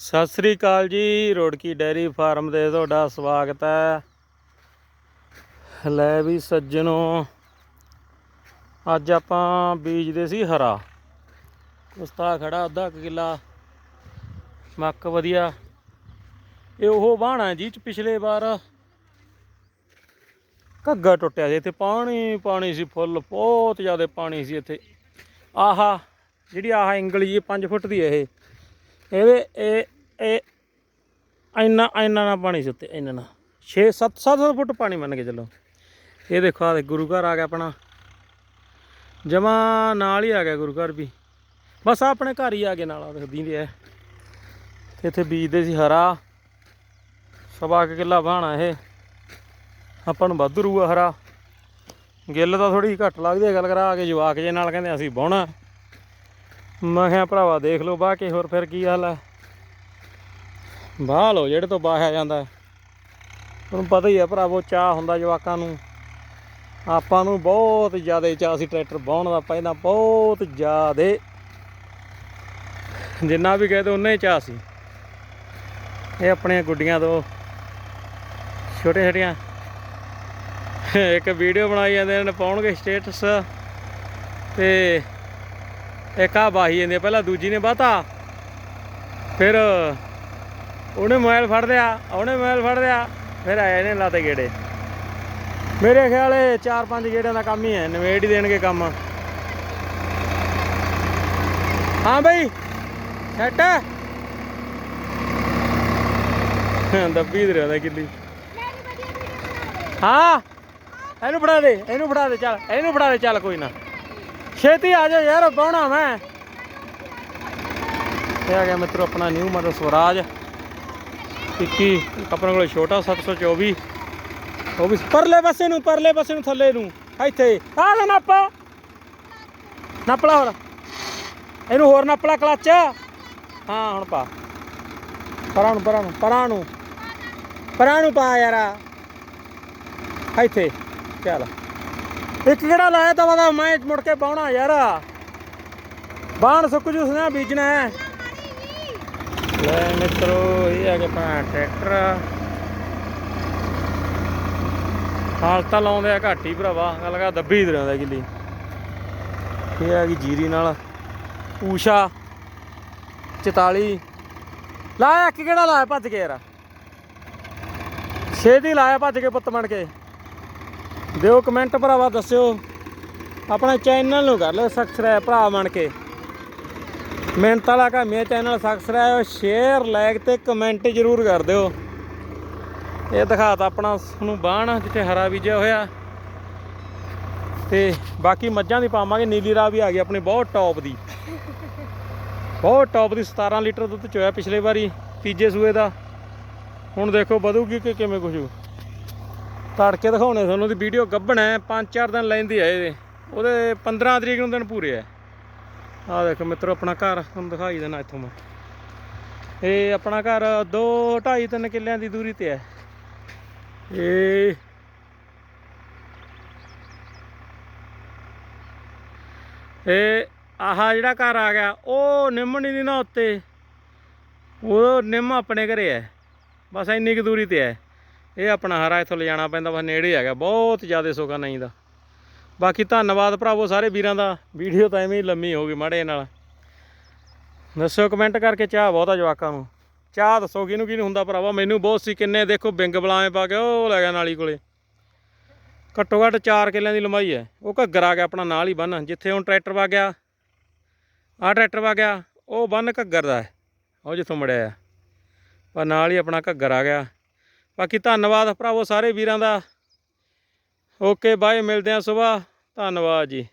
ਸਤਿ ਸ੍ਰੀ ਅਕਾਲ ਜੀ, Rorki dairy farm ਦੇ ਤੁਹਾਡਾ ਸਵਾਗਤ ਹੈ। ਲੈ ਵੀ ਸੱਜਣੋ, ਅੱਜ ਆਪਾਂ ਬੀਜਦੇ ਸੀ ਹਰਾ। ਉਸਤਾ ਖੜਾ ਅੱਧਾ ਕੁ ਕਿੱਲਾ, ਮੱਕ ਵਧੀਆ। ਇਹ ਉਹ ਬਾਣਾ ਜੀ ਚ ਪਿਛਲੇ ਵਾਰ। ਘੱਗਾ ਟੁੱਟਿਆ ਸੀ, ਇੱਥੇ ਪਾਣੀ ਪਾਣੀ ਸੀ ਫੁੱਲ, ਬਹੁਤ ਜ਼ਿਆਦਾ ਪਾਣੀ ਸੀ ਇੱਥੇ। ਆਹਾ, ਜਿਹੜੀ ਆਹ ਜੀ 5 ਫੁੱਟ ਦੀ ਹੈ ਇਹ। ਇਹਦੇ ਇਹ ਇਹ ਇੰਨਾ ਇੰਨਾ ਨਾ ਪਾਣੀ ਸੀ ਉੱਤੇ ਇੰਨਾ ਨਾ। 6 7 7 ਫੁੱਟ ਪਾਣੀ ਮੰਨ ਕੇ ਚੱਲੋ। ਇਹ ਦੇਖੋ ਆ ਗੁਰੂ ਘਰ ਆ ਗਿਆ ਆਪਣਾ। ਜਮਾ ਨਾਲ ਹੀ ਆ ਗਿਆ ਗੁਰੂ ਘਰ ਵੀ। ਬਸ ਆਹ ਆਪਣੇ ਘਰ ਹੀ ਆ ਗਏ ਨਾਲ ਆ ਦੇਖਦੀ ਦੇ ਐ ਇੱਥੇ ਬੀਜਦੇ ਸੀ ਹਰਾ। ਸਵਾ ਕੁ ਕਿੱਲਾ ਬਾਣਾ ਇਹ। ਆਪਾਂ ਨੂੰ ਵਾਧੂ ਰੂਆ ਹਰਾ। ਗਿੱਲ ਤਾਂ ਥੋੜੀ ਘੱਟ ਲੱਗਦੀ ਹੈ, ਗੱਲ ਕਰਾ ਕੇ ਜਵਾਕ ਜੇ ਨਾਲ ਕਹਿੰਦੇ, ਅਸੀਂ ਬਾਉਣਾ ਮੈਂ ਕਿਹਾ ਭਰਾਵਾ ਦੇਖ ਲਓ ਬਾਹ ਕੇ ਹੋਰ ਫਿਰ ਕੀ ਹਾਲ ਹੈ ਬਾਹ ਲਓ ਜਿਹੜੇ ਤੋਂ ਬਾਹਿਆ ਜਾਂਦਾ। ਹੈ। ਤੁਹਾਨੂੰ ਪਤਾ ਹੀ ਹੈ ਭਰਾਵੋ ਚਾਹ ਹੁੰਦਾ ਜਵਾਕਾਂ ਨੂੰ। ਆਪਾਂ ਨੂੰ ਬਹੁਤ ਜ਼ਿਆਦਾ ਚਾਹ ਸੀ ਟਰੈਕਟਰ ਬਾਹਣ ਦਾ, ਪਹਿਲਾਂ ਬਹੁਤ ਜ਼ਿਆਦਾ। ਜਿੰਨਾ ਵੀ ਕਹਦੇ ਉਨਾ ਹੀ ਚਾਹ ਸੀ। ਇਹ ਆਪਣੀਆਂ ਗੁੱਡੀਆਂ ਤੋਂ ਛੋਟੇ ਛੋਟੀਆਂ ਇੱਕ ਵੀਡੀਓ ਬਣਾਈ ਜਾਂਦੇ ਨੇ, ਪਾਉਣਗੇ ਸਟੇਟਸ। ਤੇ ਇੱਕ ਆ ਬਾਹੀ ਜਾਂਦੀ ਪਹਿਲਾਂ ਦੂਜੀ ਨੇ ਬਾਤਾ ਫਿਰ ਉਹਨੇ ਮੋਬਾਈਲ ਫੜ ਲਿਆ, ਉਹਨੇ ਮੋਬਾਈਲ ਫੜ ਲਿਆ, ਫਿਰ ਆਏ ਨੇ ਲਾਤੇ ਗੇੜੇ। ਮੇਰੇ ਖਿਆਲੇ 4-5 ਗੇੜਿਆਂ ਦਾ ਕੰਮ ਹੀ ਹੈ ਨਵੇੜ ਹੀ ਦੇਣਗੇ ਕੰਮ। ਹਾਂ ਬਈ, ਸੈਟ। ਦੱਬੀ ਦੇ ਰਿਹਾ ਕਿੱਲੀ ਹਾਂ, ਇਹਨੂੰ ਫੜਾ ਦੇ, ਇਹਨੂੰ ਫੜਾ ਦੇ, ਚੱਲ, ਇਹਨੂੰ ਫੜਾ ਦੇ, ਚੱਲ, ਕੋਈ ਨਾ। ਛੇਤੀ ਆ ਜਾ ਯਾਰ ਬਾਉਣਾ ਮੈਂ। ਇਹ ਆ ਗਿਆ ਮਿੱਤਰੋ ਆਪਣਾ ਨਿਊ ਮਾਡਲ ਸਵਰਾਜ। 21 ਆਪਣੇ ਕੋਲ ਛੋਟਾ 724 ਉਹ ਵੀ ਪਰਲੇ ਪਾਸੇ ਨੂੰ, ਪਰਲੇ ਪਾਸੇ ਨੂੰ, ਥੱਲੇ ਨੂੰ ਇੱਥੇ। ਆ ਲੈ ਨੱਪ। ਨੱਪਲਾ ਹੋਰ। ਇਹਨੂੰ ਹੋਰ ਨੱਪਲਾ ਕਲੱਚ। ਹਾਂ, ਹੁਣ ਪਾ। ਪਰਾਂ ਨੂੰ ਪਰਾਂ ਨੂੰ ਪਰਾਂ ਨੂੰ। ਪਰਾਂ ਨੂੰ ਪਾ ਯਾਰ। ਇੱਥੇ। ਚੱਲ। ਇੱਕ ਕਿਹੜਾ ਲਾਇਆ ਤਾਂ ਵਾ ਮੈਂ ਮੁੜ ਕੇ ਪਾਉਣਾ ਯਾਰ। ਬਾਣ ਸੁੱਕ ਜੂ ਸੁਣਾ ਬੀਜਣਾ ਹੈ। ਲੈ ਮਿੱਤਰੋ, ਇਹ ਆ ਗਿਆ ਆਪਣਾ ਟਰੈਕਟਰ ਹਾਲ ਤਾਂ ਲਾਉਂਦੇ ਆ ਘੱਟ ਹੀ ਭਰਾਵਾ, ਗੱਲ ਕਾ ਦੱਬੀ ਦੇ ਰਹਿੰਦਾ ਗਿੱਲੀ। ਇਹ ਆ ਗਈ ਜੀਰੀ ਨਾਲ। ਊਸ਼ਾ 44 ਲਾਇਆ ਇੱਕ ਕਿਹੜਾ ਲਾਇਆ ਭੱਜ ਕੇ ਯਾਰ। ਛੇਤੀ ਲਾਇਆ ਭੱਜ ਕੇ ਪੁੱਤ ਬਣ ਕੇ। ਦਿਓ ਕਮੈਂਟ ਭਰਾਵਾ, ਦੱਸਿਓ। ਆਪਣੇ ਚੈਨਲ ਨੂੰ ਕਰ ਲਿਓ ਸਬਸਕ੍ਰਾਈਬ ਭਰਾ ਬਣ ਕੇ। ਮਿਹਨਤ ਵਾਲਾ ਕੰਮ ਹੈ ਚੈਨਲ ਸਬਸਕ੍ਰਾਈਬ ਸ਼ੇਅਰ ਲਾਈਕ ਤੇ ਕਮੈਂਟ ਜ਼ਰੂਰ ਕਰ ਦਿਓ। ਇਹ ਦਿਖਾਤਾ ਆਪਣਾ ਤੁਹਾਨੂੰ ਬਾਣ, ਜਿੱਥੇ ਹਰਾ ਬੀਜਿਆ ਹੋਇਆ। ਤੇ ਬਾਕੀ ਮੱਝਾਂ ਦੀ ਪਾਵਾਂਗੇ, ਨੀਲੀ ਰਾਹ ਵੀ ਆ ਗਈ ਆਪਣੀ, ਬਹੁਤ ਟੌਪ ਦੀ। ਬਹੁਤ ਟੌਪ ਦੀ 17 ਲੀਟਰ ਦੁੱਧ ਚੋਇਆ ਪਿਛਲੇ ਵਾਰੀ, ਤੀਜੇ ਸੂਏ ਦਾ। ਹੁਣ ਦੇਖੋ ਵਧੂਗੀ ਕਿ ਕਿਵੇਂ ਕੁਛ। ਤੜਕੇ ਦਿਖਾਉਣੇ ਤੁਹਾਨੂੰ ਦੀ ਵੀਡੀਓ ਗੱਭਣ ਹੈ 5-4 ਦਿਨ ਲੈਂਦੀ ਹੈ ਇਹਦੇ ਉਹਦੇ 15 ਤਰੀਕ ਨੂੰ ਦਿਨ ਪੂਰੇ ਹੈ। ਆਹ ਦੇਖੋ ਮਿੱਤਰੋ, ਆਪਣਾ ਘਰ ਤੁਹਾਨੂੰ ਦਿਖਾਈ ਦੇਣਾ ਇੱਥੋਂ ਮੈਂ। ਇਹ ਆਪਣਾ ਘਰ 2 2.5 3 ਕਿੱਲਿਆਂ ਦੀ ਦੂਰੀ ਤੇ ਹੈ। ਇਹ ਇਹ ਆਹ ਜਿਹੜਾ ਘਰ ਆ ਗਿਆ, ਉਹ ਨਿੰਮਣੀ ਦੀ ਨਾ ਉੱਤੇ। ਉਹ ਨਿੰਮ ਆਪਣੇ ਘਰੇ ਹੈ। ਬਸ ਇੰਨੀ ਕੁ ਦੂਰੀ ਤੇ ਹੈ। ਇਹ ਆਪਣਾ ਹਰਾ ਇੱਥੋਂ ਲਿਜਾਣਾ ਪੈਂਦਾ, ਬਸ ਨੇੜੇ ਹੈਗਾ, ਬਹੁਤ ਜ਼ਿਆਦਾ ਸੋਗਾ ਨਹੀਂ ਦਾ। ਬਾਕੀ ਧੰਨਵਾਦ ਭਰਾਵੋ ਸਾਰੇ ਵੀਰਾਂ ਦਾ, ਵੀਡੀਓ ਤਾਂ ਐਵੇਂ ਹੀ ਲੰਮੀ ਹੋ ਗਈ ਮਾੜੇ ਨਾਲ। ਦੱਸਿਓ ਕਮੈਂਟ ਕਰਕੇ ਚਾਹ ਬਹੁਤਾ ਜਵਾਕਾਂ ਨੂੰ। ਚਾਹ ਦੱਸੋ ਕਿਹਨੂੰ ਕਿਹਨੂੰ ਹੁੰਦਾ ਭਰਾਵਾ, ਮੈਨੂੰ ਬਹੁਤ ਸੀ ਕਿੰਨੇ, ਦੇਖੋ ਬਿੰਗ ਬਲਾਵੇਂ ਪਾ ਕੇ, ਉਹ ਲੈ ਗਿਆ ਨਾਲੀ ਕੋਲੇ। ਘੱਟੋ ਘੱਟ 4 ਕਿੱਲਿਆਂ ਦੀ ਲੰਬਾਈ ਹੈ, ਉਹ ਘੱਗਰ ਆ ਗਿਆ ਆਪਣਾ ਨਾਲ ਹੀ ਬੰਨ, ਜਿੱਥੇ ਹੁਣ ਟਰੈਕਟਰ ਵਾ ਗਿਆ। ਆਹ ਟਰੈਕਟਰ ਵਾ ਗਿਆ, ਉਹ ਬੰਨ ਘੱਗਰ ਦਾ ਹੈ, ਉਹ ਜਿੱਥੋਂ ਮੜਿਆ ਆ। ਪਰ ਨਾਲ ਹੀ ਆਪਣਾ ਘੱਗਰ ਆ ਗਿਆ। ਬਾਕੀ ਧੰਨਵਾਦ ਭਰਾਵੋ ਸਾਰੇ ਵੀਰਾਂ ਦਾ। ਓਕੇ ਬਾਏ ਮਿਲਦੇ ਆ ਸਵੇਰ। ਧੰਨਵਾਦ ਜੀ।